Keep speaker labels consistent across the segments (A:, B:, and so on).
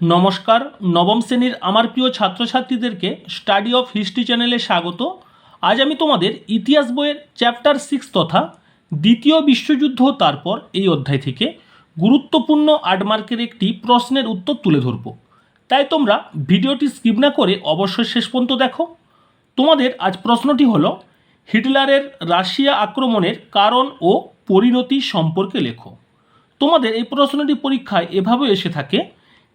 A: নমস্কার, নবম শ্রেণির আমার প্রিয় ছাত্রছাত্রীদেরকে স্টাডি অফ হিস্ট্রি চ্যানেলে স্বাগত। আজ আমি তোমাদের ইতিহাস বইয়ের চ্যাপ্টার সিক্স তথা দ্বিতীয় বিশ্বযুদ্ধ তারপর এই অধ্যায় থেকে গুরুত্বপূর্ণ আট মার্কের একটি প্রশ্নের উত্তর তুলে ধরব। তাই তোমরা ভিডিওটি স্কিপ না করে অবশ্যই শেষ পর্যন্ত দেখো। তোমাদের আজ প্রশ্নটি হল, হিটলারের রাশিয়া আক্রমণের কারণ ও পরিণতি সম্পর্কে লেখো। তোমাদের এই প্রশ্নটি পরীক্ষায় এভাবে এসে থাকে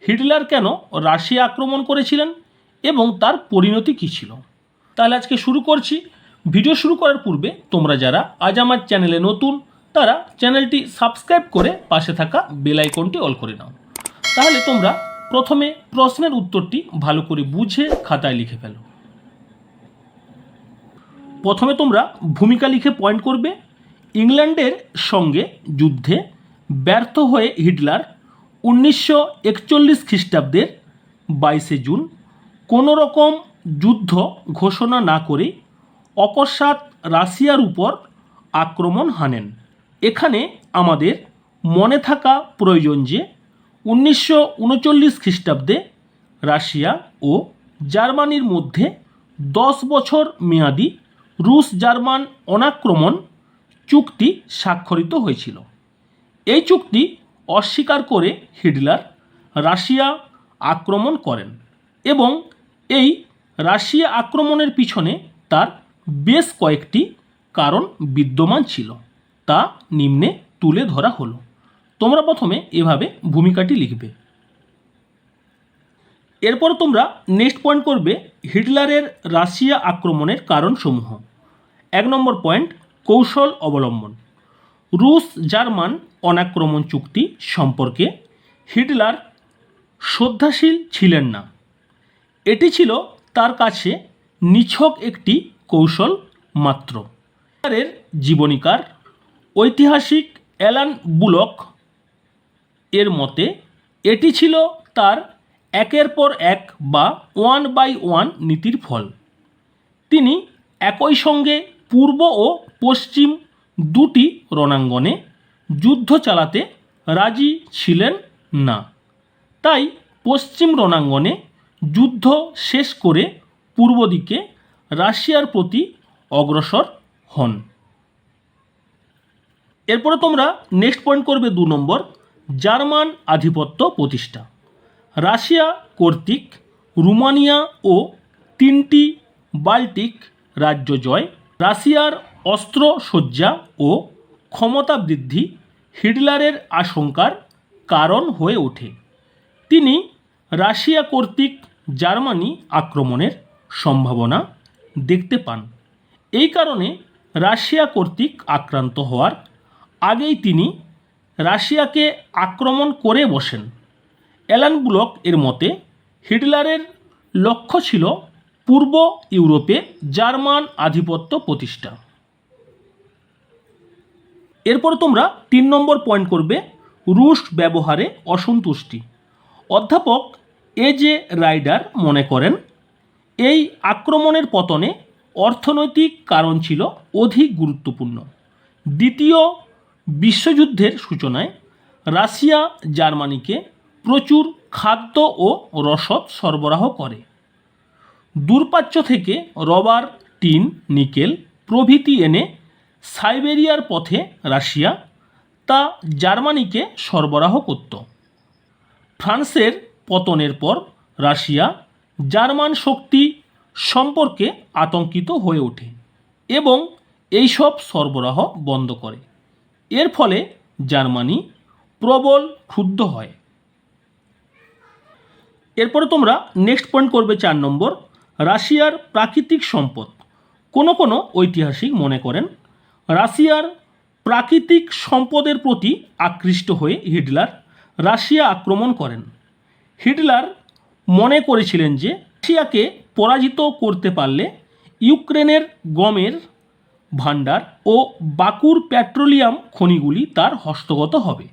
A: হিটলার কেন রাশিয়া আক্রমণ করেছিলেন এবং তার পরিণতি কী ছিল? তাহলে আজকে শুরু করছি। ভিডিও শুরু করার পূর্বে তোমরা যারা আজ আমার চ্যানেলে নতুন, তারা চ্যানেলটি সাবস্ক্রাইব করে পাশে থাকা বেল আইকনটি অল করে নাও। তাহলে তোমরা প্রথমে প্রশ্নের উত্তরটি ভালো করে বুঝে খাতায় লিখে ফেলো। প্রথমে তোমরা ভূমিকা লিখে পয়েন্ট করবে। ইংল্যান্ডের সঙ্গে যুদ্ধে ব্যর্থ হয়ে হিটলার উনিশশো একচল্লিশ খ্রিস্টাব্দের বাইশে জুন কোনো রকম যুদ্ধ ঘোষণা না করে অকস্মাৎ রাশিয়ার উপর আক্রমণ হানেন। এখানে আমাদের মনে থাকা প্রয়োজন যে উনিশশো উনচল্লিশ খ্রিস্টাব্দে রাশিয়া ও জার্মানির মধ্যে দশ বছর মেয়াদি রুশ জার্মান অনাক্রমণ চুক্তি স্বাক্ষরিত হয়েছিল। এই চুক্তি অস্বীকার করে হিটলার রাশিয়া আক্রমণ করেন এবং এই রাশিয়া আক্রমণের পিছনে তার বেশ কয়েকটি কারণ বিদ্যমান ছিল। তা নিম্নে তুলে ধরা হলো। তোমরা প্রথমে এভাবে ভূমিকাটি লিখবে। এরপর তোমরা নেক্সট পয়েন্ট করবে হিটলারের রাশিয়া আক্রমণের কারণসমূহ। এক নম্বর পয়েন্ট, কৌশল অবলম্বন। রুশ জার্মান অনাক্রমণ চুক্তি সম্পর্কে হিটলার শ্রদ্ধাশীল ছিলেন না। এটি ছিল তার কাছে নিছক একটি কৌশল মাত্র। হিটলারের জীবনীকার ঐতিহাসিক অ্যালান বুলক এর মতে, এটি ছিল তার একের পর এক বা ওয়ান বাই ওয়ান নীতির ফল। তিনি একই সঙ্গে পূর্ব ও পশ্চিম দুটি রণাঙ্গনে যুদ্ধ চালাতে রাজি ছিলেন না। তাই পশ্চিম রণাঙ্গনে যুদ্ধ শেষ করে পূর্ব দিকে রাশিয়ার প্রতি অগ্রসর হন। এরপরে তোমরা নেক্সট পয়েন্ট করবে দু নম্বর, জার্মান আধিপত্য প্রতিষ্ঠা। রাশিয়া কর্তৃক রুমানিয়া ও তিনটি বাল্টিক রাজ্য জয়, রাশিয়ার অস্ত্র সজ্জা ও ক্ষমতা বৃদ্ধি হিটলারের আশঙ্কার কারণ হয়ে ওঠে। তিনি রাশিয়া কর্তৃক জার্মানি আক্রমণের সম্ভাবনা দেখতে পান। এই কারণে রাশিয়া কর্তৃক আক্রান্ত হওয়ার আগেই তিনি রাশিয়াকে আক্রমণ করে বসেন। অ্যালান ব্লক এর মতে, হিটলারের লক্ষ্য ছিল পূর্ব ইউরোপে জার্মান আধিপত্য প্রতিষ্ঠা। এরপর তোমরা তিন নম্বর পয়েন্ট করবে রুশ ব্যবহারে অসন্তুষ্টি। অধ্যাপক এ জে রাইডার মনে করেন, এই আক্রমণের পতনে অর্থনৈতিক কারণ ছিল অধিক গুরুত্বপূর্ণ। দ্বিতীয় বিশ্বযুদ্ধের সূচনায় রাশিয়া জার্মানিকে প্রচুর খাদ্য ও রসদ সরবরাহ করে। দূরপ্রাচ্য থেকে রবার টিন, নিকেল প্রভৃতি এনে সাইবেরিয়ার পথে রাশিয়া তা জার্মানিকে সরবরাহ করত। ফ্রান্সের পতনের পর রাশিয়া জার্মান শক্তি সম্পর্কে আতঙ্কিত হয়ে ওঠে এবং এইসব সরবরাহ বন্ধ করে। এর ফলে জার্মানি প্রবল ক্ষুব্ধ হয়। এরপরে তোমরা নেক্সট পয়েন্ট করবে চার নম্বর, রাশিয়ার প্রাকৃতিক সম্পদ। কোনো কোনো ঐতিহাসিক মনে করেন রাশিয়ার প্রাকৃতিক সম্পদের প্রতি আকৃষ্ট হয়ে হিটলার রাশিয়া আক্রমণ করেন। হিটলার মনে করেছিলেন যে রাশিয়াকে পরাজিত করতে পারলে ইউক্রেনের গমের ভাণ্ডার ও বাকুর পেট্রোলিয়াম খনিগুলি তার হস্তগত হবে।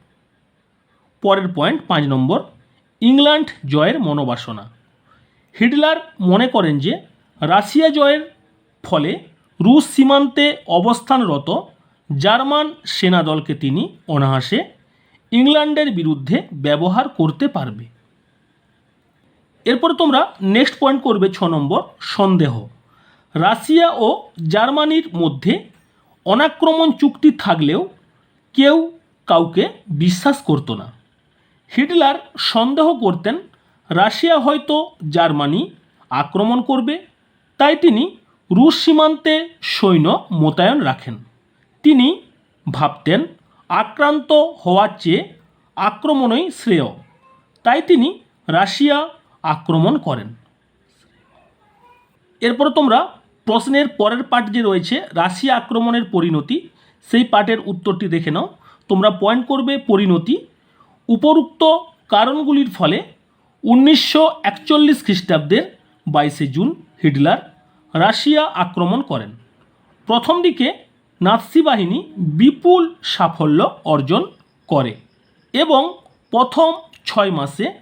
A: পরের পয়েন্ট, পাঁচ নম্বর, ইংল্যান্ড জয়ের মনোবাসনা। হিটলার মনে করেন যে রাশিয়া জয়ের ফলে রুশ সীমান্তে অবস্থানরত জার্মান সেনাদলকে তিনি অনায়াসে ইংল্যান্ডের বিরুদ্ধে ব্যবহার করতে পারবে। এরপর তোমরা নেক্সট পয়েন্ট করবে ছ নম্বর, সন্দেহ। রাশিয়া ও জার্মানির মধ্যে অনাক্রমণ চুক্তি থাকলেও কেউ কাউকে বিশ্বাস করতো না। হিটলার সন্দেহ করতেন, রাশিয়া হয়তো জার্মানি আক্রমণ করবে, তাই তিনি রুশ সীমান্তে সৈন্য মোতায়েন রাখেন। তিনি ভাবতেন, আক্রান্ত হওয়ার চেয়ে আক্রমণই শ্রেয়। তাই তিনি রাশিয়া আক্রমণ করেন। এরপরে তোমরা প্রশ্নের পরের পার্ট যে রয়েছে, রাশিয়া আক্রমণের পরিণতি, সেই পার্টের উত্তরটি দেখে নাও। তোমরা পয়েন্ট করবে পরিণতি। উপরুক্ত কারণগুলির ফলে উনিশশো একচল্লিশ খ্রিস্টাব্দের বাইশে জুন হিটলার রাশিয়া আক্রমণ করেন। প্রথম দিকে নাৎসি বাহিনী বিপুল সাফল্য অর্জন করে এবং প্রথম ছয় মাসে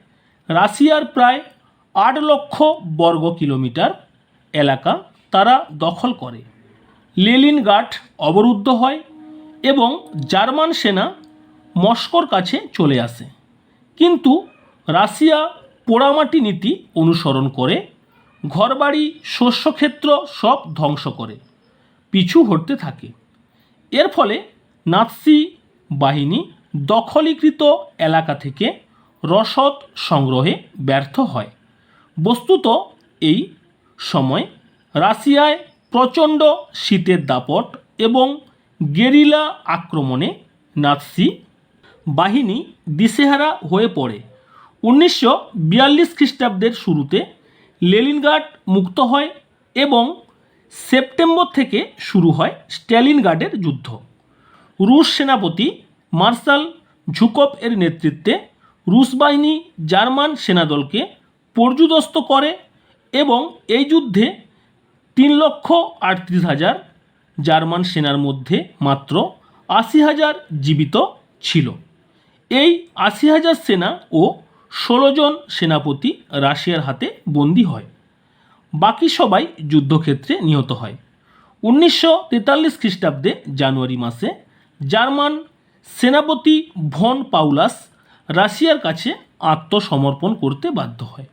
A: রাশিয়ার প্রায় আট লক্ষ বর্গ কিলোমিটার এলাকা তারা দখল করে। লেলিনগার্ড অবরুদ্ধ হয় এবং জার্মান সেনা মস্কোর কাছে চলে আসে। কিন্তু রাশিয়া পোড়ামাটি নীতি অনুসরণ করে ঘরবাড়ি, শস্যক্ষেত্র সব ধ্বংস করে, পিছু হটতে থাকে। এর ফলে নাৎসি বাহিনী দখলীকৃত এলাকা থেকে রসদ সংগ্রহে ব্যর্থ হয়। বস্তুত এই সময় রাশিয়ায় প্রচণ্ড শীতের দাপট এবং গেরিলা আক্রমণে নাৎসি বাহিনী দিশেহারা হয়ে পড়ে। উনিশশো বিয়াল্লিশ খ্রিস্টাব্দের শুরুতে লেলিনগার্ড মুক্ত হয় এবং সেপ্টেম্বর থেকে শুরু হয় স্ট্যালিনগার্ডের যুদ্ধ। রুশ সেনাপতি মার্শাল ঝুকভ এর নেতৃত্বে রুশ বাহিনী জার্মান সেনাদলকে পর্যুদস্ত করে এবং এই যুদ্ধে তিন লক্ষ আটত্রিশ হাজার জার্মান সেনার মধ্যে মাত্র আশি হাজার জীবিত ছিল। এই আশি হাজার সেনা ও ষোলো জন সেনাপতি রাশিয়ার হাতে বন্দী হয়। বাকি সবাই যুদ্ধক্ষেত্রে নিহত হয়। উনিশশো তেতাল্লিশ খ্রিস্টাব্দে জানুয়ারি মাসে জার্মান সেনাপতি ভন পাউলাস রাশিয়ার কাছে আত্মসমর্পণ করতে বাধ্য হয়।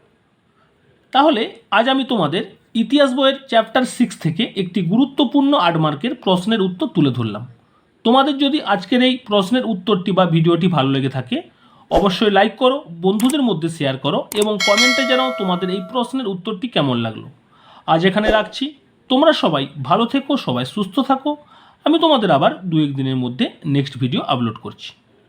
A: তাহলে আজ আমি তোমাদের ইতিহাস বইয়ের চ্যাপ্টার সিক্স থেকে একটি গুরুত্বপূর্ণ আট মার্কের প্রশ্নের উত্তর তুলে ধরলাম। তোমাদের যদি আজকের এই প্রশ্নের উত্তরটি বা ভিডিওটি ভালো লেগে থাকে অবশ্যই লাইক করো, বন্ধুদের মধ্যে শেয়ার করো এবং কমেন্টে জানাও তোমাদের এই প্রশ্নের উত্তরটি কেমন লাগল। আজ এখানে রাখছি। তোমরা সবাই ভালো থেকো, সবাই সুস্থ থাকো। আমি তোমাদের আবার দু এক দিনের মধ্যে নেক্সট ভিডিও আপলোড করছি।